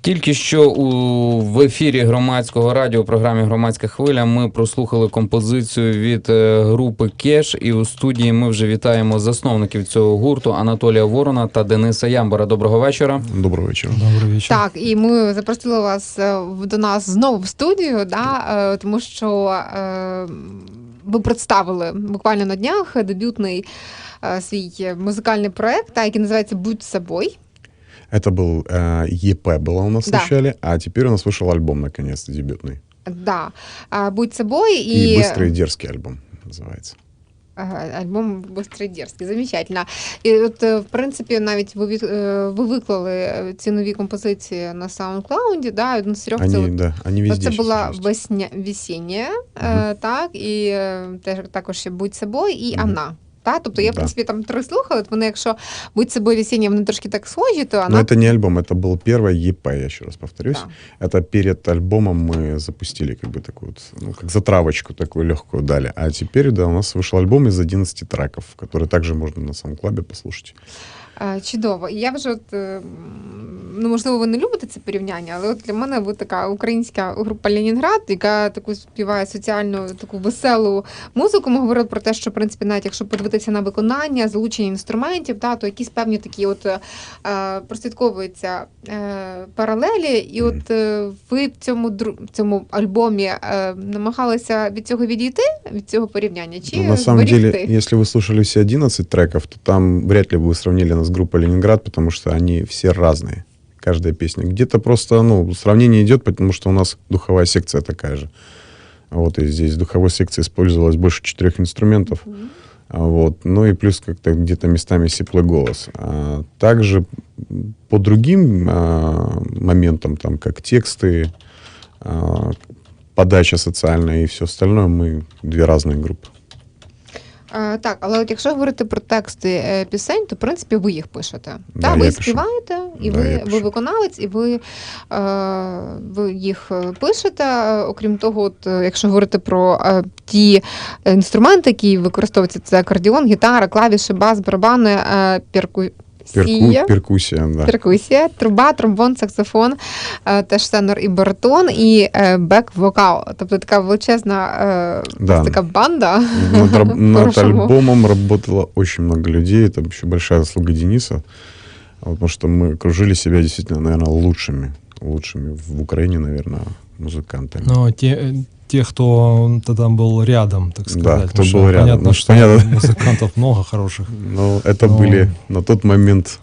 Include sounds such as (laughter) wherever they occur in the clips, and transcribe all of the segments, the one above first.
Тільки що у в ефірі громадського радіо у програмі Громадська хвиля ми прослухали композицію від е, групи Кеш, і у студії ми вже вітаємо засновників цього гурту Анатолія Ворона та Дениса Ямбара. Доброго вечора. Доброго вечора. Добрий вечір. Так, і ми запросили вас е, в- до нас знову в студію, да, е, тому що е, ви представили буквально на днях дебютний е, свій музикальний проект, та, який називається Будь собою. Это был э, ЕП было у нас Да. вначале, а теперь у нас вышел альбом наконец-то дебютный. Да. Е, Будь собою И, і, быстрый и дерзкий альбом называется. Ага, Альбом «Быстрий дерзкий», замечательно. І от, е, в принципі, навіть ви, від- е, ви виклали е, ці нові композиції на SoundCloud, да, і один з трьох це Они, от да, они везде Це сейчас була есть. весня весіння, е, так, і е, теж також ще будь собою, і Мгм. Анна. Та? Тобто я, в Да. принципі, там три слухала, от вони, якщо будь собою весіння, вони трошки так схожі, то Но Анна. это не альбом, это был первый ЕП, я еще раз повторюсь. Да. Это перед альбомом мы запустили как бы такую вот, ну, как затравочку такую легкую дали. А теперь, да, у нас вышел альбом из 11 треков, который также можно на SoundCloud послушать. Е, Чудово. І я вже от, е, м, ну можливо, ви не любите це порівняння, але от для мене ви така українська група Ленінград, яка таку співає соціальну таку веселу музику. Ми говорили про те, що в принципі, навіть якщо подивитися на виконання, залучення інструментів, та то якісь певні такі от е, прослідковуються е, паралелі. І от е, ви в цьому дру- в цьому альбомі е, намагалися від цього відійти, від цього порівняння? Чи Ну, на самом зберігти? деле, если вы слушали все 11 треков, то там вряд ли бы вы сравнили нас с группой Ленинград, потому что они все разные. Каждая песня. Где-то просто, ну, сравнение идет, потому что у нас духовая секция такая же. Вот, и здесь в духовой секции использовалось больше четырех инструментов. А Вот. Ну и плюс как-то где-то местами сиплый голос. А также по другим а, моментам, там, как тексты, а, подача социальная и все остальное, мы две разные группы. Е, Так, але от якщо говорити про тексти е, пісень, то в принципі ви їх пишете. Да, Та, ви пишу. співаєте, і Да, ви, ви виконавець, і ви, е, ви їх е, пишете. Окрім того, от, якщо говорити про е, ті інструменти, які використовуються, це акордіон, гітара, клавіші, бас, барабани, е, перкусія. Перку- перкуссия, да. Перкусія, труба, тромбон, саксофон, е, теж тенор і баритон, і е, бек-вокал. Тобто така величезна е, Да. така банда. Над, раб- над (laughs) По-хорошему. альбомом работало очень много людей. Это еще большая заслуга Дениса. Вот, потому что мы окружили себя действительно, наверное, лучшими. Лучшими в Украине, наверное, музыкантами. Но те, те, кто тогда был рядом, так Да, сказать. кто потому что был рядом. Понятно, Ну, что понятно. музыкантов много хороших. (laughs) Но это Ну. были на тот момент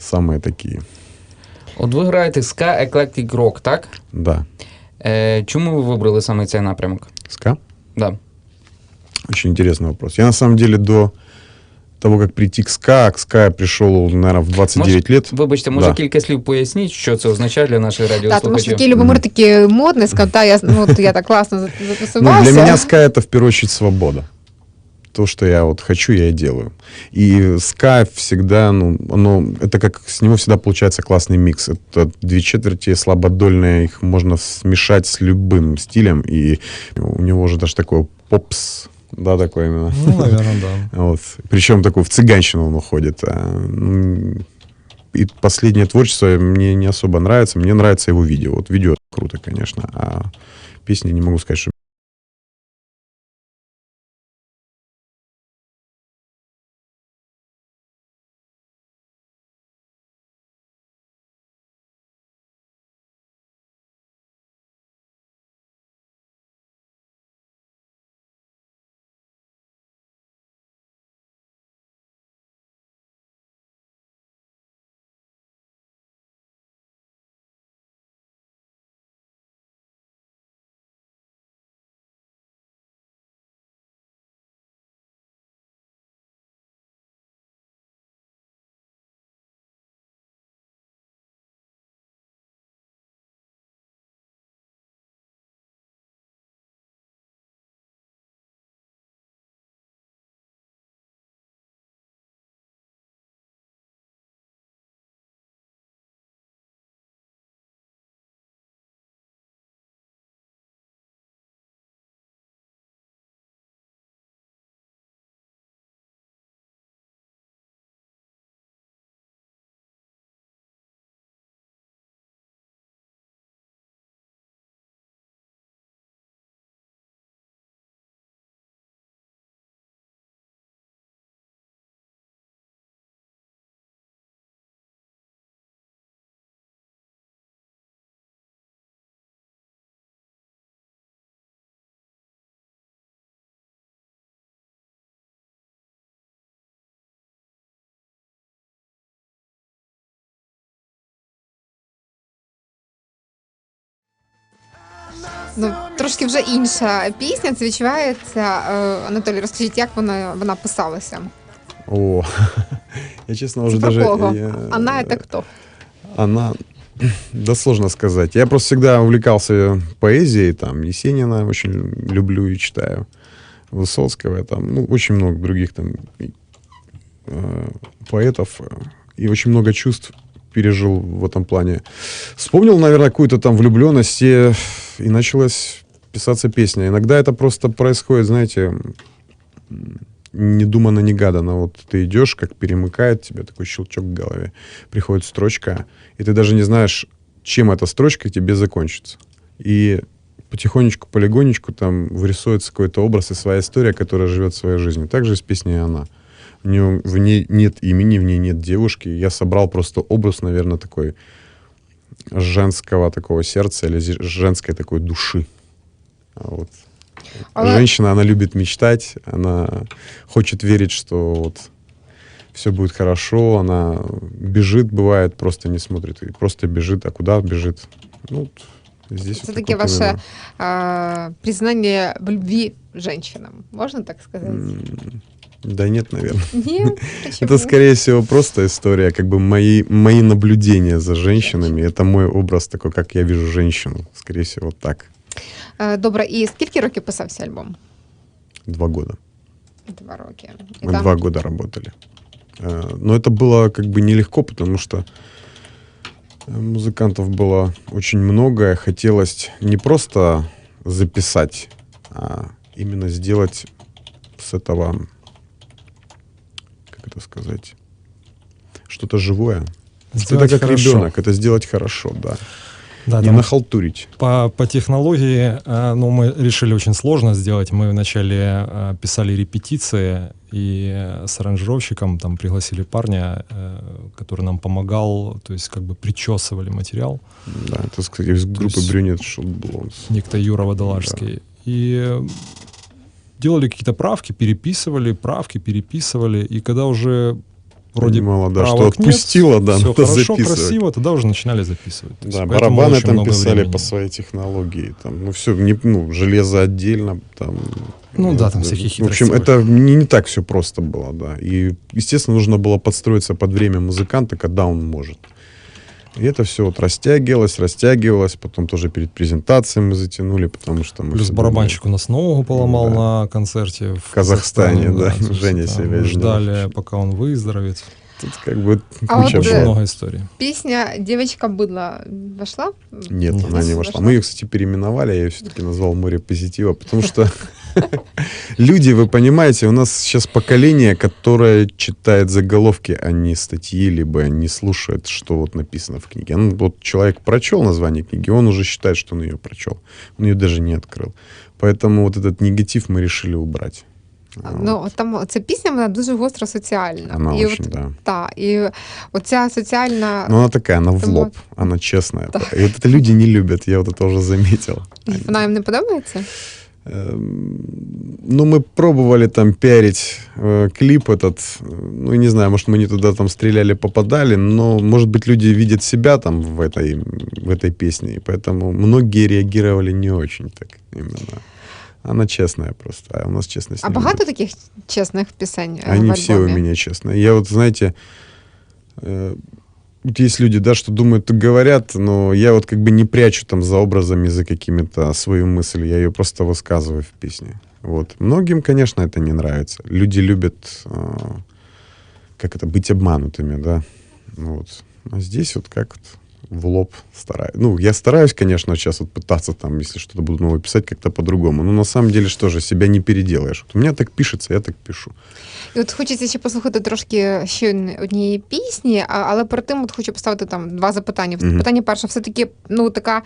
самые такие. От ви граєте ска Eclectic Rock, так? Да. Е, чому ви вибрали саме цей напрямок? СКА? Да. Очень интересный вопрос. Я на самом деле до того, как прийти к СКА, к СКА я пришел, наверное, в 29 лет. Вибачте, може Да. кілька слів поясніть, що це означає для наших Так, тому що радіослухачів? такий Любомир такий модний, сказав, та я ну от я так класно за- Ну, затусувався. для меня ска это в первую очередь свобода. То, что я вот хочу, я и делаю. И ска всегда, ну, оно, это как с него всегда получается классный микс. Это две четверти слабодольные, их можно смешать с любым стилем, и у него уже даже такой попс, да, такой именно. Ну, наверное, да. (laughs) Вот. Причем такой в цыганщину он уходит. А, м, И последнее творчество мне не особо нравится. Мне нравится его видео. Вот видео круто, конечно. А песни не могу сказать, что Ну, трошки вже інша пісня, це відчувається. Е, Анатолій, розкажіть, як вона, вона писалася? О, (laughs) я честно уже Про даже... кого? я- Она это кто? Она, да сложно сказать. Я просто всегда увлекался поэзией, там, Есенина очень люблю и читаю, Высоцкого, там, ну, очень много других там и, э, поэтов, э, и очень много чувств пережил в этом плане. Вспомнил, наверное, какую-то там влюбленность, и, и началась писаться песня. Иногда это просто происходит, знаете, м, недуманно, негаданно. Вот ты идешь, как перемыкает тебе такой щелчок в голове. Приходит строчка, и ты даже не знаешь, чем эта строчка тебе закончится. И потихонечку, полигонечку там вырисуется какой-то образ и своя история, которая живет своей жизнью. Так же с песней «Она». В, нее, в ней нет имени, в ней нет девушки. Я собрал просто образ, наверное, такой женского такого сердца или женской такой души. А Вот. Але- Женщина, она любит мечтать, она хочет верить, что вот все будет хорошо, она бежит, бывает, просто не смотрит, и просто бежит, а куда бежит? Ну, вот здесь Це вот таке так вот ваше именно. е, признання в любві женщинам. Можна так сказати? М, Да нет, наверное. Ні, Чому? (laughs) Это, скорее всего, просто история, как бы мои, мои наблюдения за женщинами. Это мой образ такой, как я вижу женщину. Скорее всего, вот так. Е, Добре, і скільки років писався альбом? Два года. Два роки. І Мы там два года работали. Э, Но это было как бы нелегко, потому что э, музыкантов было очень много. Хотелось не просто записать, а именно сделать с этого, как это сказать, что-то живое. Сделать это как хорошо. ребенок, это сделать хорошо, да. Да, не там нахалтурить. по, по технологии, э, ну, мы решили очень сложно сделать. Мы вначале э, писали репетиции, и э, с аранжировщиком там пригласили парня, который нам помогал, то есть как бы причесывали материал, Да, это, кстати, из группы Брюнет Шот Блонс. некто Юра Водолажский. И э, делали какие-то правки, переписывали, правки переписывали, и когда уже вроде Понимала, да, что правок нет, отпустила, да, все надо хорошо, записывать. красиво, тогда уже начинали записывать. Есть Да, поэтому барабаны там писали времени. по своей технологии. Там, ну, все, не, ну, железо отдельно. Там, Ну да, там да. всякие В общем, хитрости это не, не так все просто было, да. И, естественно, нужно было подстроиться под время музыканта, когда он может. И это все вот растягивалось, растягивалось, потом тоже перед презентацией мы затянули, потому что мы Плюс все барабанчик у нас ногу поломал Да. на концерте в, Казахстане, да, то есть Женя себя ждали, пока он выздоровеет. Тут как бы А куча вот, было. много историй. Пісня Дівчинка бидла вошла? Нет, Нет. она не вошла. Мы ее, кстати, переименовали, я ее все-таки назвал «Море позитива», потому что (laughs) люди, вы понимаете, у нас сейчас поколение, которое читает заголовки, а не статьи, либо не слушает, что вот написано в книге. Ну, вот человек прочел название книги, он уже считает, что он ее прочел. Он ее даже не открыл. Поэтому вот этот негатив мы решили убрать. А, Ну, от там ця пісня вона дуже гостро соціальна. Она і очень, от, да. та, і оця соціальна. Но она такая, она в Эмо- лоб, она честная. И вот это люди не любят, я вот это уже заметил. Вона їм (laughs) не подобається? Эм, Ну, мы пробовали там пиарить э, клип этот. э, Ну, не знаю, может, мы не туда там стреляли, попадали, но, может быть, люди видят себя там в этой, в этой песне, и поэтому многие реагировали не очень так именно. Она честная просто, а у нас честность А багато любят. таких чесних пісень е, Они в все у меня честные. Я вот, знаете, э, есть люди, да, что думают, говорят, но я вот как бы не прячу там за образами, за какими-то свою мысль, я ее просто высказываю в песне. Вот. Многим, конечно, это не нравится. Люди любят, э, как это, быть обманутыми, да. Ну вот. А здесь вот как вот в лоб стараюсь. Ну, я стараюсь, конечно, сейчас вот пытаться там, если что-то буду новое писать, как-то по-другому. Но на самом деле, что же, себя не переделаешь. Вот у меня так пишется, я так пишу. І от хочеться ще послухати трошки ще одні- однієї пісні, а- але перед тим от хочу поставити там два запитання. Мгм. Питання перше, все-таки ну така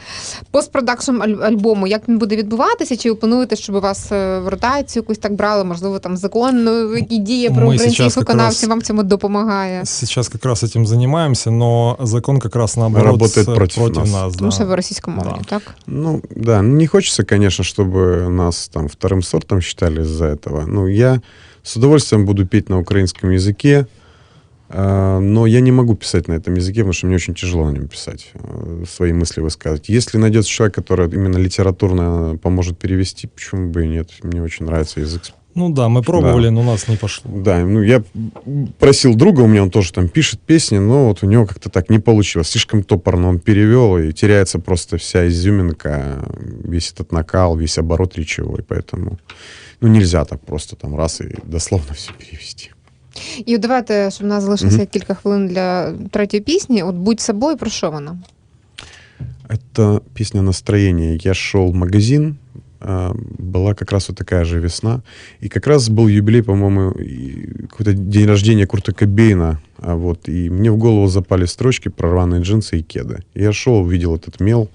постпродакшн аль- альбому. Як він буде відбуватися? Чи ви плануєте, щоб вас е, в ротацію якусь так брали? Можливо, там закон, ну, який діє про Ми українських сейчас как виконавців, раз- вам в цьому допомагає? Сейчас как раз этим занимаемся, но закон как раз наоборот Работает с- против нас. нас. Тому да. що ви російськомовні, Да. так? Ну, да, ну, не хочется, конечно, чтобы нас там вторым сортом считали из-за этого. Ну, я с удовольствием буду петь на украинском языке. А, Но я не могу писать на этом языке, потому что мне очень тяжело на нем писать, э, свои мысли высказывать. Если найдется человек, который именно литературно поможет перевести, почему бы и нет? Мне очень нравится язык. Ну да, мы пробовали, но у нас не пошло. Да, ну я просил друга, у меня он тоже там пишет песни, но вот у него как-то так не получилось. Слишком топорно он перевел, и теряется просто вся изюминка, весь этот накал, весь оборот речевой, поэтому ну, нельзя так просто там раз и дословно все перевести. І от давайте, щоб у нас залишилося Мгм. кілька хвилин для третьої пісні. От будь собою, про що вона? Это песня настроения. Я шел в магазин, а, была как раз вот такая же весна, и как раз был юбилей, по-моему, какой-то день рождения Курта Кобейна, а вот, и мне в голову запали строчки про рваные джинсы и кеды. Я шел, увидел этот мел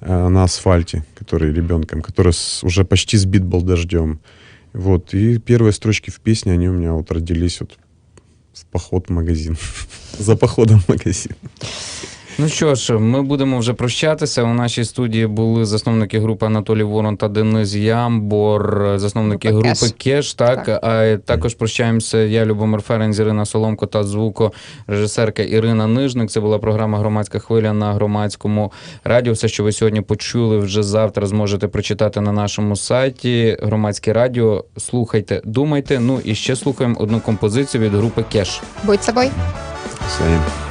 а, на асфальте, который ребенком, который уже почти сбит был дождем. Вот, и первые строчки в песне, они у меня вот родились вот в поход в магазин. (laughs) За походом в магазин. Ну що ж, ми будемо вже прощатися. У нашій студії були засновники групи Анатолій Ворон та Денис Ямбор, засновники Група групи «Кеш». Кеш. Так, Так. а також прощаємося. Я Любомир Ференц, Ірина Соломко та звукорежисерка Ірина Нижник. Це була програма Громадська хвиля на громадському радіо. Все, що ви сьогодні почули, вже завтра зможете прочитати на нашому сайті. Громадське радіо. Слухайте, думайте. Ну і ще слухаємо одну композицію від групи Кеш. Будь собою. Свидания.